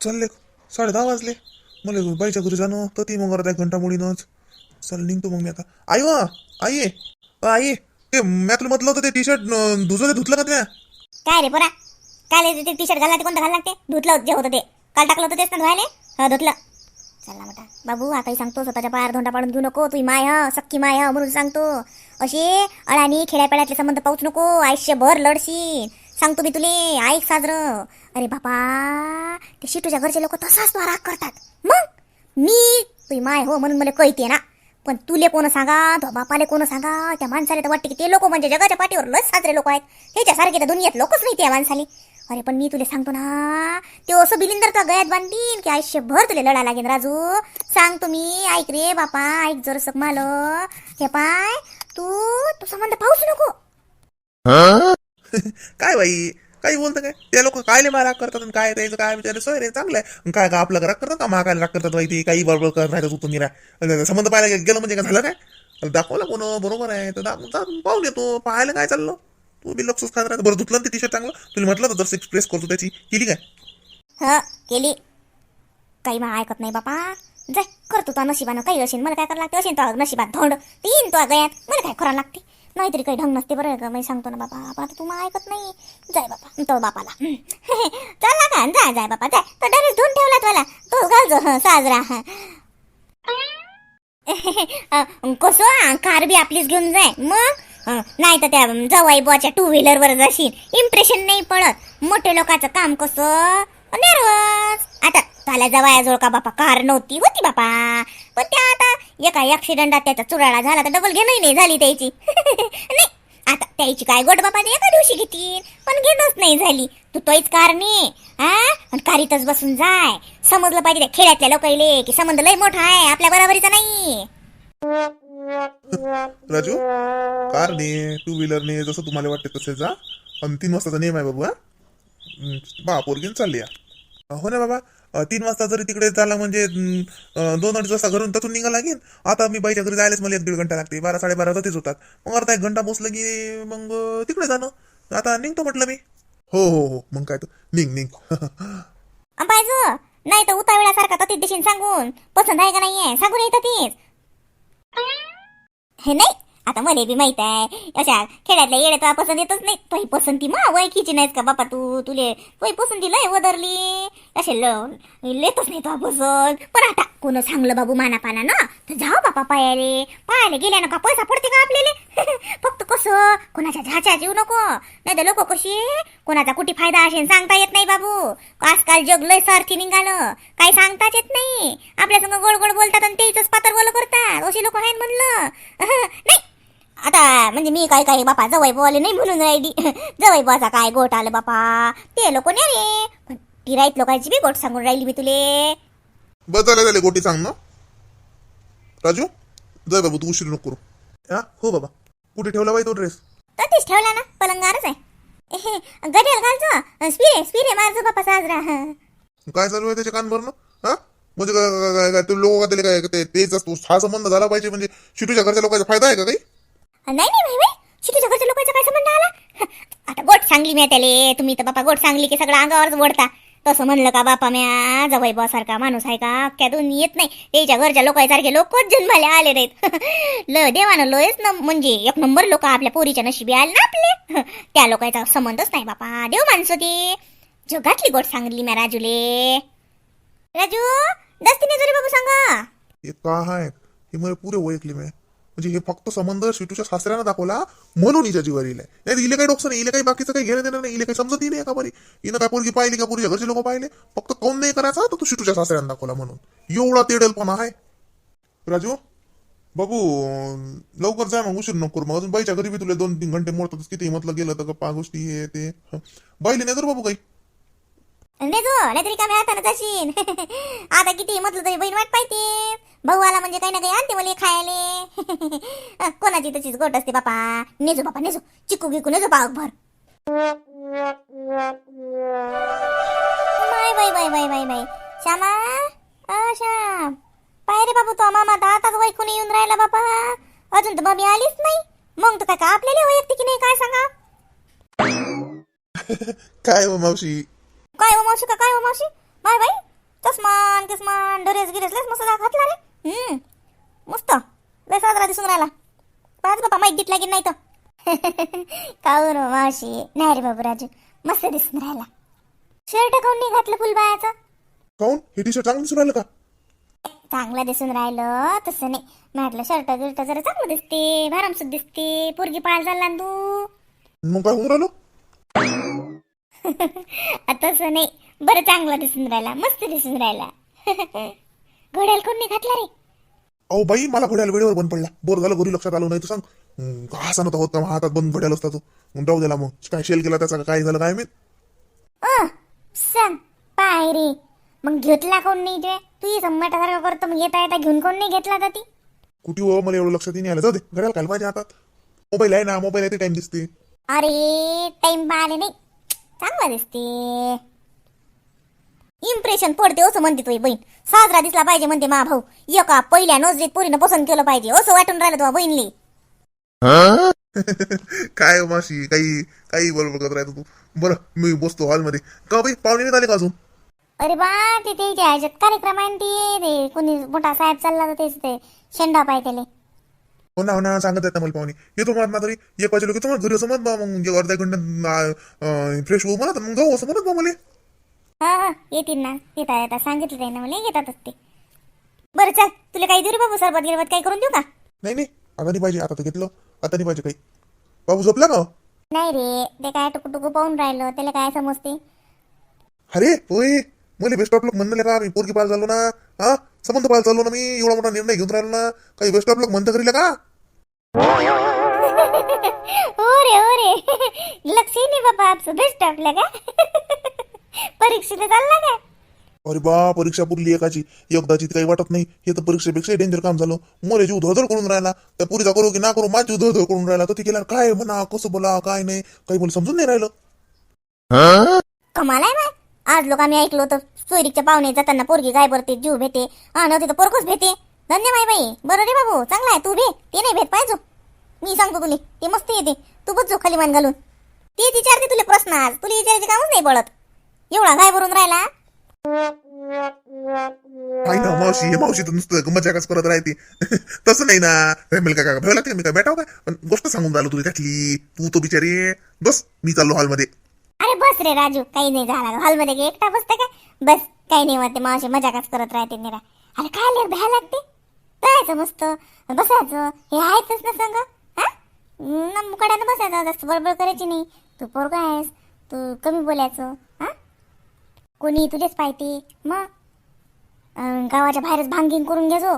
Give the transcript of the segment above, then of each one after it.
चालले. साडे दहा वाजले. मला बाईच्या घरी जाणं तर ती मग अर्धा घंटा मुळीनच. चल निघतो मग मी आता. आई वा आई आई ते मी म्हटलं होतं ते टी शर्ट धुजलं धुतलं का त्या? काय रे पोरा? काल ते टी शर्ट घालला ते कोणतं घालला लागते धुतलं होतं जे होतं ते. काल टाकलं होतं तेच ना धुवायले? हा धुतलं. चला मोठा. बाबू आताही सांगतो स्वतःच्या पायावर धोंडा पाडून घेऊ नको. तुझी माय सक्की माय म्हणून सांगतो. असे अळानी खेड्यापेड्यातले संबंध पाहूच नको. आयुष्यभर लढशील. सांगतो मी तुले ऐक साजर. अरे बापा ते शिटूच्या घरचे लोक तसाच तो राग करतात. मग? मी तुझी माय हो म्हणून मला कळते ना. पण तुले कोण सांगा तो बापाले कोण सांगा? त्या माणसाला तर वाटते की ते लोक म्हणजे जगाच्या पाठीवर लस साजरे लोक आहेत. ह्याच्यासारखे तर दुनियात लोकच नाही त्या माणसाले. अरे पण मी तुला सांगतो ना ते असं बिलिंदर तर गळ्यात बांधीन की आयुष्यभर तुला लढा लागेल राजू? सांगतो मी ऐक रे बापा ऐक जर सक माल. हे पाय तू तू संबंध पाहूच नको. काय बाई? काही बोलतं काय? ते लोक कायले मला राग करतात आणि काय त्याचं काय विचार सोय रे चांगलं आहे. काय का आपलं राग करतात का? मा राग करतात बाई ते? काही बरोबर करत राहतात तू तुम्ही रा संबंध पाहायला गेलं म्हणजे काय झालं काय? दाखवलं कोण? बरोबर आहे. तर दाखवून पाहून येतो पाहायला काय चाललं? तू बी लक्षच खात राहतो. बरं धुतलं ते टी शर्ट चांगलं? तुला म्हटलं तर जर एक्सप्रेस करतो त्याची. केली काय? हा केली. काही मग ऐकत नाही बापा. जाय करतो तो नशिबानं. काही असेल मला काय करावं लागते? असेल तो नशिबात धोंड. तीन तो गयात मला काय करावं लागते? नाहीतरी काही ढंग नसते बरं का मी सांगतो ना बाबा. बाबा आता तू मग ऐकत नाही. जाय बाबा. तो बापाला. चला का? जाय जाय बाबा जाय. तो डायरेक्ट धुवून ठेवला तुला. तो घालतो साजरा हं. कसं कार बी आपलीच घेऊन जाय. मग? नाही तर त्या जवाई बुवाच्या टू व्हीलर वर जाशील. इम्प्रेशन नाही पडत. मोठे लोकांचं काम कसं? नर्वस आता त्याला जवायाजवळ का बापा? कार नव्हती. होती बापा. पण त्या आता एका ऍक्सिडेंटात त्याचा चुराळा झाला तर डबल घेणं नाही झाली त्याची. नाही. आता त्याची काय गोड बापा एका दिवशी घेतील पण घेणंच नाही झाली. तू तोच कार ने. हा? आणि कारीतच बसून जाय. समजलं पाहिजे त्या खेड्यातल्या लोकांले की संबंध लय मोठा आहे आपल्या बरोबरीचा नाही. राजू कारने टू व्हीलरने जसं तुम्हाला वाटते तसे जा. अंतिम वाजताचा नियम आहे बाबू हा. बा पोरगीन चालली हो ना बाबा तीन वाजता जरी तिकडे झाला म्हणजे दोन अडीच वाजता घरून ततून निघा लागेल आता मी बाईच्या घरी जायलाच मला एक दीड घंटा लागते. बारा साडेबारा तिथेच होतात. मग अर्धा एक घंटा पोचलं की मग तिकडे जाणं. आता निघतो म्हटलं मी. हो हो हो. मग काय तर. निघ निघ. पाहिजे नाही तर उतावळ्यासारखा ततीच दिशीन सांगून. पसंत आहे का नाहीये? सांगून येतं तीच हे नाही. आता मला बी माहीत आहे अशा खेड्यातल्या येड्या तुला पसंत येतच नाही. तुही पसंती मग वयकीची नाहीस का बापा तू? तुले तुही पसंती लय वदरली. असे ल लेतच नाही तुला पसंत. पण आता कोण सांगलं बाबू मानापाना ना तर जाऊ बापा पायाले. पायाले गेल्या का पैसा पडते का आपल्याला? फक्त कसं? कोणाच्या झाच्या जीव नको. नाही तर लोक कशी? कोणाचा कुठे फायदा असेल सांगता येत नाही बाबू. आजकाल जग लय सारखी निघालं. काही सांगताच येत नाही. आपल्या संग गोड गोड बोलतात आणि तेच पातर बोल करतात. अशी लोक आहेत म्हणलं. नाही आता म्हणजे मी काय काय बापा जवळ बोले नाही म्हणून राहिली. जवळ बोचा काय गोट आलं बापा? ते लोक नाही रे पण ती राईत लोकांची बी गोट सांगून राहिली मी तुले. बस झाले गोटी सांग ना. राजू जाय बाबू तू उशीर नको करू. हा? हो बाबा. कुठे ठेवला बाई तो ड्रेस तर तीच ठेवला ना पलंगारच आहे. गडेल घालचं स्पिरे स्पिरे मारजो बापा साजरा. काय चालू आहे त्याच्या कान भरणं हा? म्हणजे काय- काय- काय- काय ते लोक त्याला काय ते तेच असतो. हा संबंध झाला पाहिजे म्हणजे शिटूच्या घरच्या लोकांचा फायदा आहे का काही? नाही नाही भाई भाई. घरच्या लोकांचा काय संबंध आला? आता गोट सांगली मी त्याले तुम्ही तर बापा गोट सांगली की सगळं अंगावरच ओढता. तसं म्हणलं का बापा म्या? जवळ बा सारखा माणूस आहे का? अख्ख्या दोन येत नाही. त्याच्या घरच्या लोकांसारखे लोकच जन्माले आले नाहीत? ल देवानं लयच न म्हणजे एक नंबर लोक आपल्या पोरीच्या नशिबी आले ना आपले? त्या लोकांचा संबंधच नाही बापा. देव माणसं ते. जगातली गोट सांगली म्या राजूले. राजू दस्तीने जरी बाबू सांगा. हे का आहे हे मला पुरे ओळखले मी म्हणजे हे फक्त संबंध शिटूच्या सासऱ्यानं दाखवला म्हणून हिच्या जीवर येईल. नाही इले काही डोकं नाही इले काही बाकीचं काही घेणं देणं नाही इले काही समजत नाही का बरी हिनं काय पोरगी पाहिली का पोरीच्या घरचे लोक पाहिले. फक्त कौन नाही करायचा? तर तू शिटूच्या सासऱ्यानं दाखवला म्हणून. एवढा तेडेलपणा आहे. राजू बाबू लवकर जा मग उशीर नको मग. अजून बाईच्या घरी बी तुला दोन तीन घंटे मोडतात किती म्हटलं गेलं तर गप्पा गोष्टी हे ते. बाईले नाही तर बाबू काही. नाही जो नाहीतरी का हातानं जाशील आता किती म्हटलं तरी बहीण वाट पाहिजे भाऊ आला म्हणजे काही ना काही आणते मला खायले. कोणाची तशीच गोट असते बापा. नेजो बापा नेजो. चिकू गिकू नेजो पाव भर bye bye bye bye bye bye Shyama? अ श्याम. पाय रे बाबू तो मामा तर आताच वैकून येऊन राहिला बापा. अजून तर मम्मी आलीच नाही. मग तू काय का आपल्याला वैयक्तिक नाही काय सांगा? काय हो मावशी? काय हो मावशी का काय हो मावशी? Bye bye. तसमान किसमान ड्रेस गिरेस लस मस्त घातला रे. हम्म. मस्त. लय साजरा दिसून राहिला. पाच बापा माहीत घेतला की नाही तर. काऊन हो मावशी? नाही रे बाबू राजू मस्त दिसून राहिला. शर्ट काऊन नाही घातलं फुलबायाचं काऊन हे टी शर्ट चांगलं दिसून राहिलं का? चांगलं दिसून राहिलं. तसं नाही. म्हटलं शर्ट गिर्ट जरा चांगलं दिसते. भारामसूद दिसते. पोरगी पाळ झाला तू मग काय होऊन राहिलो? तसं नाही. बरं चांगलं दिसून राहिला मस्त दिसून राहिला. घड्याल कोणी घातला रे? अहो बाई मला घड्याला वेळेवर बंद पडला. बोर झालं घरी लक्षात आलं नाही तर सांग. असा नव्हता होत? का हातात बंद घड्याला असता तो? मग जाऊ दिला मग. काय शेल केला त्याचा का काय झालं काय मी अ सांग. पाय रे. मग घेतला कोण नाही ते? तू ही सम्माटासारखं करतो मग येता येता घेऊन कोण नाही घेतला तर ती? कुठे हो? मला एवढं लक्षात नाही आलं. जाऊ दे घड्याला काय पाहिजे हातात. मोबाईल आहे ना मोबाईल आहे ते टाइम दिसते. अरे टाइम पाहिले नाही. चांगला दिसते. इम्प्रेशन पडते असं म्हणते तुझी बहीण. साजरा दिसला पाहिजे म्हणते मा भाऊ. एका पहिल्या नजरेत पोरीनं पसंत केलं पाहिजे. असं वाटून राहिलं तुझ्या बहिणली. काय हो मावशी? काही काही बरोबर करत राहतो तू? बरं मी बसतो हॉलमध्ये. का बाई पाहुणे नाही आले का अजून? अरे बा ते ते इथे ह्याच्यात कार्यक्रम आहे ना ते. ते कोणी मोठा साहेब चालला तर तेच ते. शेंडा पाय त्याले. हो ना हो ना सांगत आहेत ना मला पाहुणे. येतो म्हणत ना तरी. एक वाजे लोक तुम्हाला घरी असं म्हणत बा मग अर्धा एक घंटा फ्रेश होऊ म्हणत मग जाऊ असं म्हणत बा मला. हा हा येतील ना. येता येता सांगितलं आहे ना मला येतातच ते. बरं चल. तुला काही देऊ रे बाबू सरबत गिरबत काही करून देऊ का? नाही नाही. आता नाही पाहिजे आता तर घेतलं. आता नाही पाहिजे काही. बाबू झोपला का? नाही रे. ते काय टुकू टुकू पाहून राहिलं. त्याला काय समजते? अरे होय. मला बेस्ट ऑफ लक म्हणलं का मी पोरगी पाल झालो ना. हा? संबंध पाल चाललो ना मी. एवढा मोठा निर्णय घेऊन राहिलो ना. काही बेस्ट ऑफ लक म्हणतं करील का? हो रे हो रे लक्ष नाही बाबा आपचं बेस्ट आपल्या का? परीक्षेला चालला का? अरे बा परीक्षा पुरली एकाची. एकदाची काही वाटत नाही. हे तर परीक्षेपेक्षा डेंजर काम झालं. मला जीव धडधड करून राहिला. त्या पुरीचा करू की ना करू माझी धडधड करून राहिला. तर ती केल्यावर काय म्हणा कसं बोला काय नाही. काही मला समजून नाही राहिलं. कमाल आहे बाय. आज लोक आम्ही ऐकलो होतं सोयरीच्या पाहुणे जाताना पोरगी काय भरते जीव भेटे. हा तिथं पोरकच भेटे. धन्यवाद बाई. बरं रे बाबू चांगला आहे. तू भे. ते नाही भेट पाहिजे. मी सांगतो तुले. ते मस्त येते. तू बघ खाली मान घालून. ते विचारते तुला प्रश्न आज. तुला विचारायचे कामच नाही पडत. एवढा काय भरून राहिला. काय ना मावशी हे मावशी तर नुसतं मजाकच करत राहते. तसं नाही ना. मला काय काय भ्यावं लागते मी काय भेटाव काय? पण गोष्ट सांगून झालो तुला त्यातली. तू तो बिचारी. बस मी चाललो हॉलमध्ये. अरे बस रे राजू काही नाही झाला. हॉलमध्ये एकटा बसता काय? बस काही नाही म्हणते. मावशी मजाकच करत राहते निरा. अरे काय लेर भ्या लागते? जायचं मस्त. बसायचं. हे आहेतच ना संग? हा? न मुकाड्यानं बसायचं जास्त बडबड करायची नाही. तू पोरगा आहेस. तू कमी बोलायचं. हा? कोणी तुझेच पाहिजे मग? गावाच्या बाहेरच भांगिंग करून घ्यायचो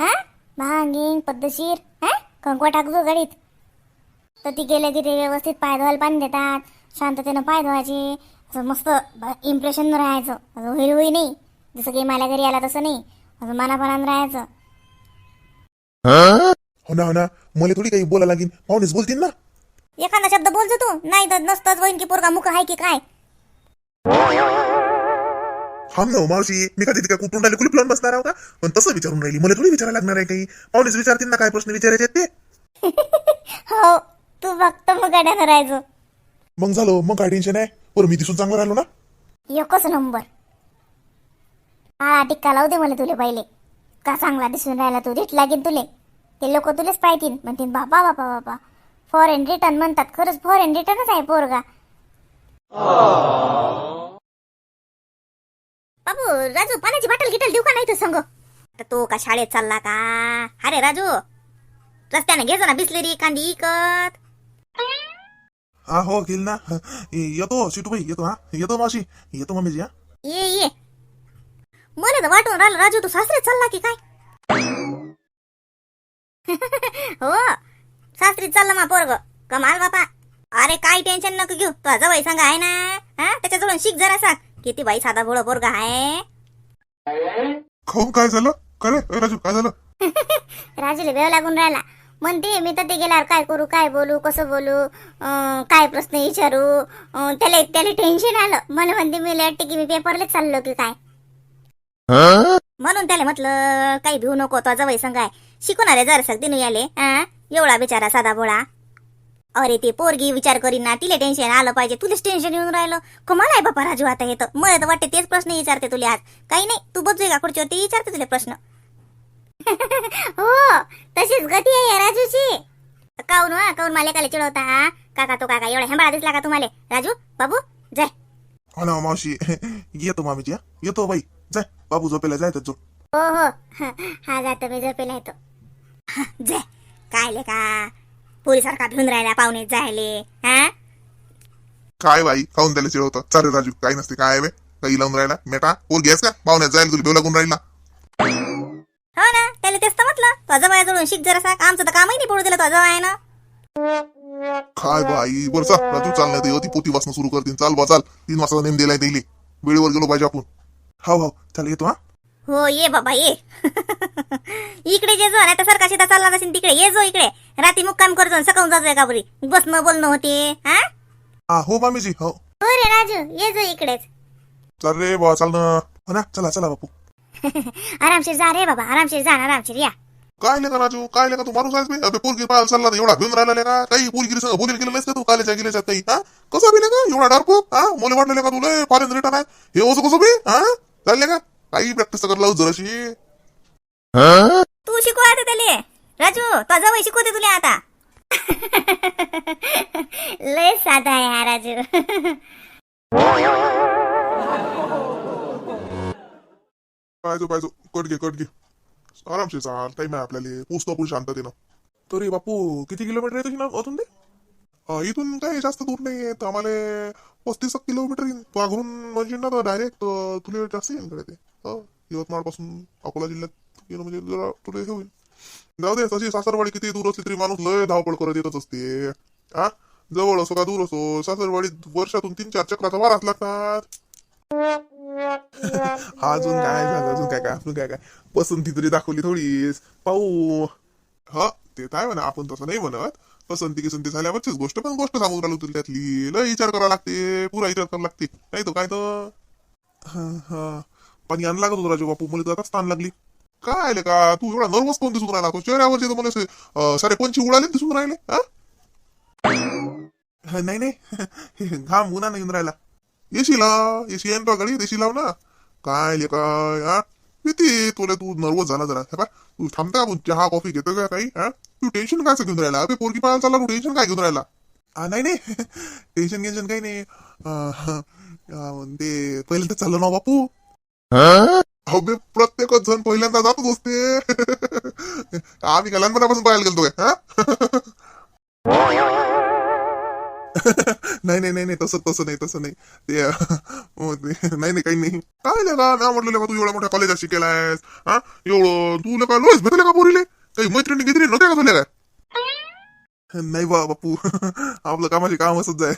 हा? भांगिंग पद्धतशीर. हा? कंकवा टाकतो गाडीत तर ती गेले की ते व्यवस्थित पाय धुवायला पाणी देतात. शांततेनं पाय धुवायचे. असं मस्त इम्प्रेशन राहायचं. असं होईल होई नाही. जसं की मला घरी आला तसं नाही. असं मनापणानं राहायचं. हो? ना हो ना. मला थोडी काही बोला लागेल पाहुणेच बोलतील ना. एखादा शब्द बोलतो तू. नाही तर नसतंच होईन की पोरगा मुख आहे की काय. हा ना हो, मावशी. मी का तिथे कुठून राहिले कुलूप लावून बसणार आहो का? पण तसं विचारून राहिली. मला थोडी विचारायला लागणार आहे काही. पाहुणेच विचारतील ना काय प्रश्न विचारायचे आहेत ते. हो तू फक्त मुगाड्यानं राहायचो. मग झालं मग काय टेन्शन आहे? बरं मी दिसून चांगलं राहिलो ना. एकच नंबर हा टिक्का लावू दे मला तुले पहिले. का चांगला दिसून राहिला तू? रिट लागेल तुले. ते लोक तुलेच पाहतील. म्हणतील बापा बापा बापा फॉरेन रिटर्न म्हणतात. खरंच फॉरेन रिटर्नच आहे पोरगा. बाबू राजू पाण्याची बाटल गिटल देऊ का नाही तू संग? आता तो का शाळेत चालला का? अरे राजू. रस्त्याने घे ना बिसलेरी कांदी इकत. हा हो गेल ना. येतो शिटूबाई येतो हा. येतो मावशी. येतो मम्मीजी हा. ये ये. मला तर वाटून राहिलं राजू तू सासरे चालला की काय? हो सासरी चालला मा पोरग. कमाल बापा. अरे काय टेन्शन नको घेऊ. तुझा जवळ सांगा आहे ना? हा? त्याच्याजवळून शिक जरा सांग किती बाई साधा भोळा पोरगा आहे. खाऊन काय झालं? काय रे? राजू काय झालं? राजूला वेळ लागून राहिला. म्हणते मी तर ते गेल्यावर काय करू काय बोलू कसं बोलू काय प्रश्न विचारू त्याला त्याला टेन्शन आलं. मला म्हणते मी वाटते की मी पेपरला चाललो की काय? म्हणून त्याला म्हटलं काही भिऊ नको तो जवळ संघाय शिकवणारे जर जरा दिनू याले एवढा बिचारा साधा भोळा. अरे ते पोरगी विचार करीन ना तिला टेन्शन आलं पाहिजे तुलाच टेन्शन येऊन राहिलं. कमाल आहे बापा राजू आता हे तर. मला तर वाटते तेच प्रश्न विचारते तुला आज. काही नाही तू बघ का खुर्चीवरती विचारते तुला प्रश्न. हो तशीच गती आहे राजूची. काऊन हा काऊन मला काले चिडवता हा? काका तो काका एवढा हेंबाळा दिसला का तुम्हाला? राजू बाबू जय. हो ना मावशी. येतो मामीची येतो बाई. जाय बाबू झोपेला जाय जो हो हो. हा जातो मी झोपेला येतो. जय. कायले का? पोलीसारखा भिऊन राहिला पाहुणे जायले. हा? काय बाई खाऊन त्याला चिडवतं चालेल राजू काही नसते काय बे? काही लावून राहिला? मेटा पोर घ्यास का? पाहुण्यात जायला तुला बेव लागून राहिला. हो ना त्याला तेच तर म्हटलं. तो जवळ जवळून शिक जरा आमचं तर कामही नाही पडू दिलं तो ना काय बाई बरं चाल राजू चाल नाही होती पोती वाचणं सुरू करतील चाल बा चाल. तीन वाजता नेम दिलाय दिली वेळेवर गेलो पाहिजे आपण. हो हो. चाल येतो हा. हो ये बाबा ये. इकडे जे जो नाही तर सरका शेतात चालला असेल तिकडे ये जो इकडे. रात्री मुक्काम करतो सकाळून जातोय का बरी? बसणं बोलणं होते हा? हा हो मामीजी हो. हो रे राजू ये जो इकडेच. चाल रे बा चाल ना. हो ना? चला चला बापू. आरामशीर जा रे बाबा आरामशीर जा ना, आरामशीर या. काय लेका राजू? काय लेका तू माणूस आहेस बे. अबे पोरगी पाहायला चालला तर एवढा घेऊन राहिला लेका काही पोरगी संग बोलील गेलं नाहीस का तू कालेच्या गेल्याच्यात काही हा? कसं बी लेका एवढा डारपूप हा? मला वाटलं का तुला फॉरेन रिटर्न आहे. हे असं कसं बे हा? चालले का? काही प्रॅक्टिस कर लावू जराशी. तू शिकवा त्याले. राजू तो जवळ शिकवते तुला आता. लय साधा आहे हा राजू. पाहिजो पाहिजो कट घे कट घे. आरामशीर चाल. टाईम आहे आपल्याला. पोचतो आपण शांततेनं. तरी बापू किती किलोमीटर आहे तुझी ना अजून ते इथून काही जास्त दूर नाही तर आम्हाला पस्तीस किलोमीटर येईन. तो घरून म्हणजे ना डायरेक्ट तुला जास्त येईन कडे ते. यवतमाळपासून अकोला जिल्ह्यात गेलं म्हणजे जरा तुला हे होईल. जाऊ दे तशी सासरवाडी किती दूर असली तरी माणूस लय धावपळ करत येतच असते. हा जवळ असो का दूर असो सासरवाडी वर्षातून तीन चार चक्राचा वाराच लागतात अजून काय झालं? अजून काय काय? अजून काय काय? पसंती तरी दाखवली थोडीच. पाहू. हा? ते काय म्हणा आपण तसं नाही म्हणत. पसंती किसंती झाल्यावरचीच गोष्ट पण गोष्ट सांगून राहिलो तुला त्यातली. लय विचार करावा लागते पुरा विचार करावा लागते. नाही तो काय तर? हा हा. पाणी आणला राजू बापू मला तर आता स्थान लागली. काय आले का? तू एवढा नर्वस कोण दिसून राहिला? तो चेहऱ्यावरचे तर मला सारे पंची उडाले दिसून राहिले हा? नाही नाही. घाम उन्हा येऊन राहिला. येशील लाव येशी येईन तो गाडी देशी लाव ना. काय ले काय? हा? किती तुला तू नर्वस झाला जरा. हे तू थांबता का चहा कॉफी घेतो का काही हा? तू टेन्शन काय घेऊन राहिला? अबे पोरगी पाहायला चालला तू टेन्शन काय घेऊन राहिला? नाही नाही. टेन्शन टेन्शन काही नाही. ते पहिल्यांदा चाललं ना बापू. अबे प्रत्येकच जण पहिल्यांदा जातच असते. आम्ही काय लहानपणापासून पाहायला गेलतो काय हा? नाही नाही नाही नाही तसं तसं नाही तसं नाही. ते हो, ते- नाही नाही काही नाही. काय नाही का नाही म्हटलं का तू एवढा मोठ्या कॉलेजात शिकेलायस हा? एवढं तू नका लोस भेटले का पोरीले? काही मैत्रिणी गित्री नव्हत्या का तुला काय नाही बा बापू. आपलं कामाचे काम असत जाय.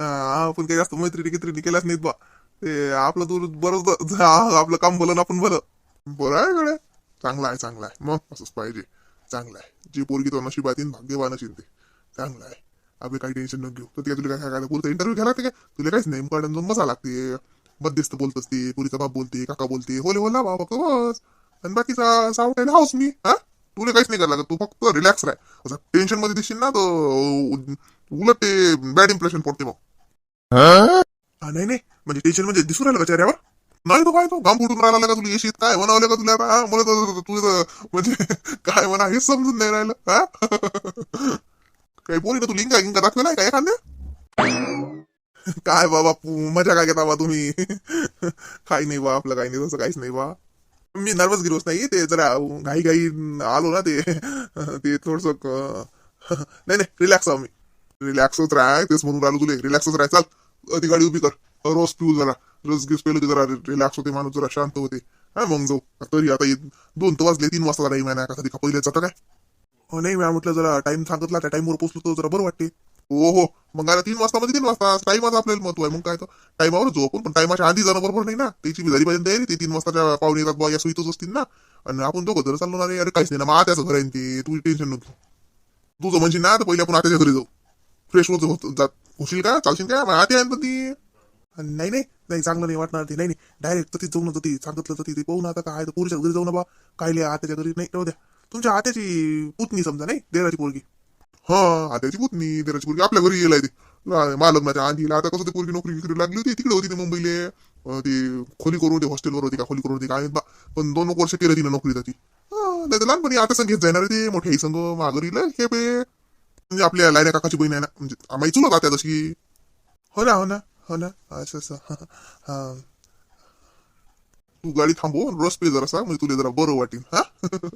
हा, आपण काही जास्त मैत्रिणी गित्रिणी केल्याच नाहीत बा. ते आपलं तू बरंच आपलं काम बोल ना आपण बरं बरं आहे गड्या. चांगलं आहे चांगलं आहे. मग असंच पाहिजे. चांगलं आहे. जी पोरगी तो नशिबात येईन भाग्यवान असेल ते. चांगलं आहे. अबे काही टेन्शन न घेऊ तर तिला तुला काय काय पुरता इंटरव्ह्यू घ्यायला लागते काय तुला काहीच नाही काढून जाऊन बसा लागते मध्यस्थ बोलत असते पुरीचा बाप बोलते काका बोलते होले होला बा फक्त बस आणि बाकीचा सावटायला हाऊस मी हा तुला काहीच नाही करायला लागत तू फक्त रिलॅक्स राह असं टेन्शनमध्ये दिसशील ना तर उलट ते बॅड इम्प्रेशन पडते मग नाही नाही म्हणजे टेन्शन म्हणजे दिसून राहिलं का चेहऱ्यावर नाही तो काय तो घाम फुटून राहिला का तुला येशीत काय म्हणावलं का तुला म्हणत मला तुझं म्हणजे काय म्हणा हेच समजून नाही राहिलं हा काही पोरीनं तू लिंगा गिंगा दाखवेलाय का एखाद्या काय बा बापू मजा काय घेता बा तुम्ही? काही नाही बा आपलं काही नाही तसं काहीच नाही बा. मी नर्वस गिरोस नाही ते जरा घाई घाई आलो ना ते. ते थोडस नाही नाही रिलॅक्स आहो मी. रिलॅक्सच राहाय तेच म्हणून राहिलो तुले. रिलॅक्सच राह चाल. ती गाडी उभी कर. रोज पिऊ जरा. रोज गिस पेलो की जरा रिलॅक्स होते माणूस जरा शांत होते. हा मग जाऊ. तरी आता दोन तर वाजले तीन वाजता नाही महिना का कधी का पहिले जातं काय? नाही मॅम म्हटलं जरा टाइम सांगितला त्या टाइमवर पोहोचलो तर जरा बरं वाटते. हो हो. मग आता तीन वाजता मध्ये तीन वाजता टाइमाचं आपल्याला महत्त्व आहे. मग काय तर टाइमावर जो हो आपण. पण टाइमाच्या आधी जाणं बरोबर नाही ना. त्याची बी पाहिजे तयारी ते तीन वाजताच्या पाहुणे येतात बुवा या सुईतच असतील ना. आणि आपण दोघं जर चाललो ना अरे काहीच नाही ना. मग आत्याचं घर आहे ते. तुझी टेन्शन नको. तुझं म्हणजे ना तर पहिले आपण आत्याच्या घरी जाऊ. फ्रेश होत जात होशील का? चालशील का? मग आत्या आहे ती. नाही नाही. नाही चांगलं नाही वाटणार ते. नाही नाही. डायरेक्ट तर जाऊन ना ती सांगितलं तर ती. पाहू ना आता काय तर पोरीच्या घरी जाऊ ना बा. काय आत्याच्या घरी नाही राहू द्या. तुमच्या आत्याची पुतणी समजा नाही? देराची पोरगी. हा आत्याची पुतणी देराची पोरगी आपल्या घरी येईल ते महालग्नाच्या आधीला आता कसं ते पोरगी नोकरी विक्री लागली होती तिकडे होती ते मुंबईले. ते खोली करून होते हॉस्टेलवर होती का खोली करून होती काय पण दोन वर्ष केलं तिने नोकरी त्याची नाही तर लहानपणी आता संघ घेत जाणार ते मोठ्या संघ माघारीला हे पे म्हणजे आपल्या लायण्या काकाची बहीण आहे ना म्हणजे आम्ही चुलत आता तशी. हो ना हो ना हो ना. असं असं. हा. तू गाडी थांबव रस पे जरासा म्हणजे तुला जरा बरं वाटेल. हा?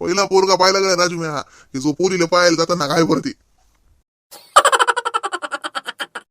पहिला पोरगा पाहिला गेला राजू मी की जो पोरीला पाहायला जाताना काय भरते